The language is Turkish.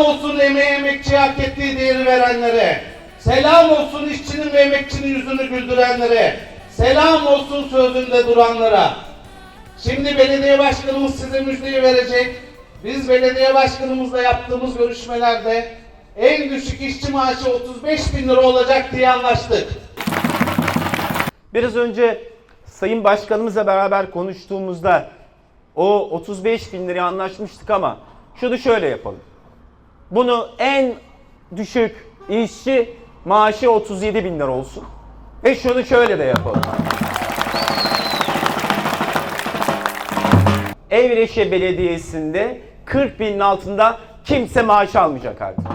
olsun emeğe emekçiye hak ettiği değeri verenlere. Selam olsun işçinin ve emekçinin yüzünü güldürenlere. Selam olsun sözünde duranlara. Şimdi belediye başkanımız size müjdeyi verecek. Biz belediye başkanımızla yaptığımız görüşmelerde en düşük işçi maaşı 35 bin lira olacak diye anlaştık. Biraz önce Sayın Başkanımızla beraber konuştuğumuzda o 35 bin liraya anlaşmıştık ama şunu şöyle yapalım. Bunu en düşük işçi maaşı 37 bin lira olsun. Ve şunu şöyle de yapalım. Evreşe Belediyesi'nde 40 binin altında kimse maaş almayacak artık.